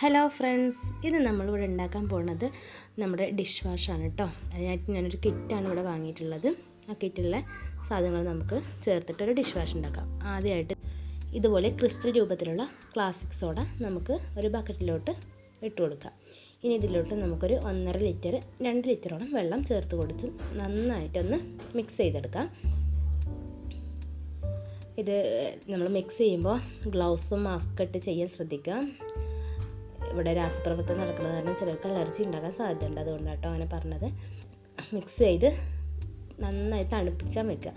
Hello friends ഇത് നമ്മളിവിടെ ഉണ്ടാക്കാൻ പോകുന്നത് നമ്മുടെ ഡിഷ് വാഷാണ് കേട്ടോ അതിനായിട്ട് ഞാനൊരു കിറ്റാണ് ഇവിടെ വാങ്ങിയിട്ടുള്ളത്. ആ കിറ്റുള്ള സാധനങ്ങൾ നമുക്ക് ചേർത്തിട്ടൊരു ഡിഷ് വാഷ് ഉണ്ടാക്കാം. ആദ്യമായിട്ട് ഇതുപോലെ ക്രിസ്റ്റൽ രൂപത്തിലുള്ള ക്ലാസിക് സോഡ നമുക്ക് ഒരു ബക്കറ്റിലോട്ട് ഇട്ട് കൊടുക്കാം. ഇനി ഇതിലോട്ട് നമുക്കൊരു ഒന്നര ലിറ്റർ രണ്ട് ലിറ്ററോളം വെള്ളം ചേർത്ത് കൊടുത്ത് നന്നായിട്ടൊന്ന് മിക്സ് ചെയ്തെടുക്കാം. ഇത് നമ്മൾ മിക്സ് ചെയ്യുമ്പോൾ ഗ്ലൗസും മാസ്ക് ഇട്ട് ചെയ്യാൻ ശ്രദ്ധിക്കുക ഇവിടെ രാസപ്രവർത്തനം നടക്കുന്നത് കാരണം ചിലർക്ക് അലർജി ഉണ്ടാകാൻ സാധ്യതയുണ്ട്. അതുകൊണ്ടാട്ടോ അങ്ങനെ പറഞ്ഞത്. മിക്സ് ചെയ്ത് നന്നായി തണുപ്പിക്കാൻ വെക്കുക.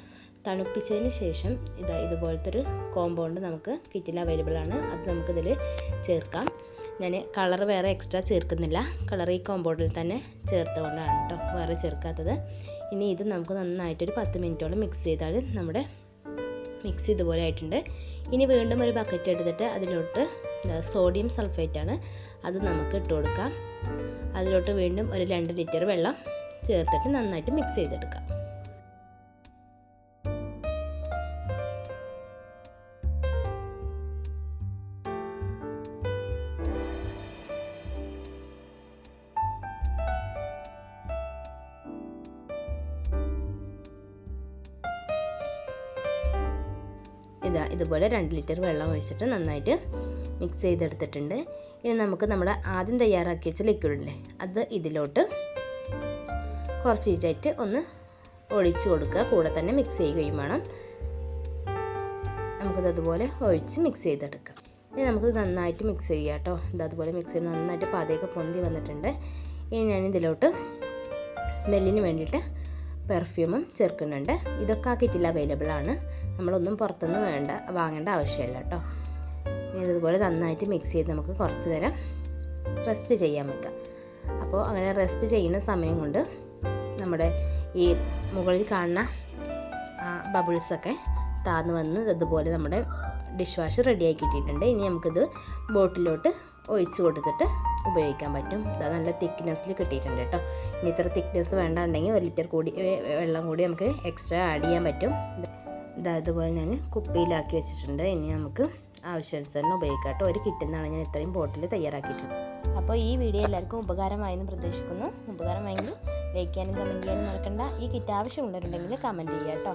തണുപ്പിച്ചതിന് ശേഷം ഇതാ ഇതുപോലത്തെ ഒരു കോമ്പൗണ്ട് നമുക്ക് കിറ്റിൽ അവൈലബിൾ ആണ്. അത് നമുക്കിതിൽ ചേർക്കാം. ഞാൻ കളർ വേറെ എക്സ്ട്രാ ചേർക്കുന്നില്ല. കളർ ഈ കോമ്പൗണ്ടിൽ തന്നെ ചേർത്തുകൊണ്ടാണ് കേട്ടോ വേറെ ചേർക്കാത്തത്. ഇനി ഇത് നമുക്ക് നന്നായിട്ടൊരു പത്ത് മിനിറ്റോളം മിക്സ് ചെയ്താൽ നമ്മുടെ മിക്സ് ഇതുപോലെ ആയിട്ടുണ്ട്. ഇനി വീണ്ടും ഒരു ബക്കറ്റ് എടുത്തിട്ട് അതിലോട്ട് സോഡിയം സൾഫേറ്റാണ് അത് നമുക്ക് ഇട്ട് കൊടുക്കാം. അതിലോട്ട് വീണ്ടും ഒരു രണ്ട് ലിറ്റർ വെള്ളം ചേർത്തിട്ട് നന്നായിട്ട് മിക്സ് ചെയ്തെടുക്കാം. ഇതാ ഇതുപോലെ രണ്ട് ലിറ്റർ വെള്ളം ഒഴിച്ചിട്ട് നന്നായിട്ട് മിക്സ് ചെയ്തെടുത്തിട്ടുണ്ട്. ഇനി നമുക്ക് നമ്മുടെ ആദ്യം തയ്യാറാക്കി വെച്ച ലിക്വിഡില്ലേ അത് ഇതിലോട്ട് കുറച്ച് ഈച്ചായിട്ട് ഒന്ന് ഒഴിച്ച് കൊടുക്കുക. കൂടെ തന്നെ മിക്സ് ചെയ്യുകയും വേണം. നമുക്കത് അതുപോലെ ഒഴിച്ച് മിക്സ് ചെയ്തെടുക്കാം. ഇനി നമുക്ക് നന്നായിട്ട് മിക്സ് ചെയ്യാം കേട്ടോ. ഇത് അതുപോലെ മിക്സ് ചെയ്യുമ്പോൾ നന്നായിട്ട് പാതയൊക്കെ പൊന്തി വന്നിട്ടുണ്ട്. ഇനി ഞാൻ ഇതിലോട്ട് സ്മെല്ലിന് വേണ്ടിയിട്ട് പെർഫ്യൂമും ചേർക്കുന്നുണ്ട്. ഇതൊക്കെ ആ കിറ്റിൽ അവൈലബിൾ ആണ്. നമ്മളൊന്നും പുറത്തുനിന്ന് വേണ്ട വാങ്ങേണ്ട ആവശ്യമില്ല കേട്ടോ ഇനി ഇതുപോലെ നന്നായിട്ട് മിക്സ് ചെയ്ത് നമുക്ക് കുറച്ച് നേരം റെസ്റ്റ് ചെയ്യാൻ വെക്കാം. അപ്പോൾ അങ്ങനെ റെസ്റ്റ് ചെയ്യുന്ന സമയം കൊണ്ട് നമ്മുടെ ഈ മുകളിൽ കാണുന്ന ബബിൾസൊക്കെ താന്ന് വന്ന് ഇതുപോലെ നമ്മുടെ ഡിഷ് വാഷ് റെഡിയാക്കി കിട്ടിയിട്ടുണ്ട്. ഇനി നമുക്കിത് ബോട്ടിലോട്ട് ഒഴിച്ച് കൊടുത്തിട്ട് ഉപയോഗിക്കാൻ പറ്റും. അത് നല്ല തിക്നെസ്സിൽ കിട്ടിയിട്ടുണ്ട് കേട്ടോ ഇനി ഇത്ര തിക്നെസ് വേണ്ടാണ്ടെങ്കിൽ ഒരു ലിറ്റർ കൂടി വെള്ളം കൂടി നമുക്ക് എക്സ്ട്രാ ആഡ് ചെയ്യാൻ പറ്റും. ഇതാ ഇതുപോലെ ഞാൻ കുപ്പിയിലാക്കി വെച്ചിട്ടുണ്ട്. ഇനി നമുക്ക് ആവശ്യാനുസരണം ഉപയോഗിക്കാം കേട്ടോ ഒരു കിട്ടുന്നതാണ് ഞാൻ ഇത്രയും ബോട്ടിൽ തയ്യാറാക്കിയിട്ടുണ്ട്. അപ്പോൾ ഈ വീഡിയോ എല്ലാവർക്കും ഉപകാരമായെന്ന് പ്രതീക്ഷിക്കുന്നു. ഉപകാരമായെങ്കിൽ ലൈക്ക് ചെയ്യാനും കമന്റ് ചെയ്യാനും മറക്കണ്ട. ഈ കിറ്റ് ആവശ്യമുള്ളവരുണ്ടെങ്കിൽ കമന്റ് ചെയ്യാം കേട്ടോ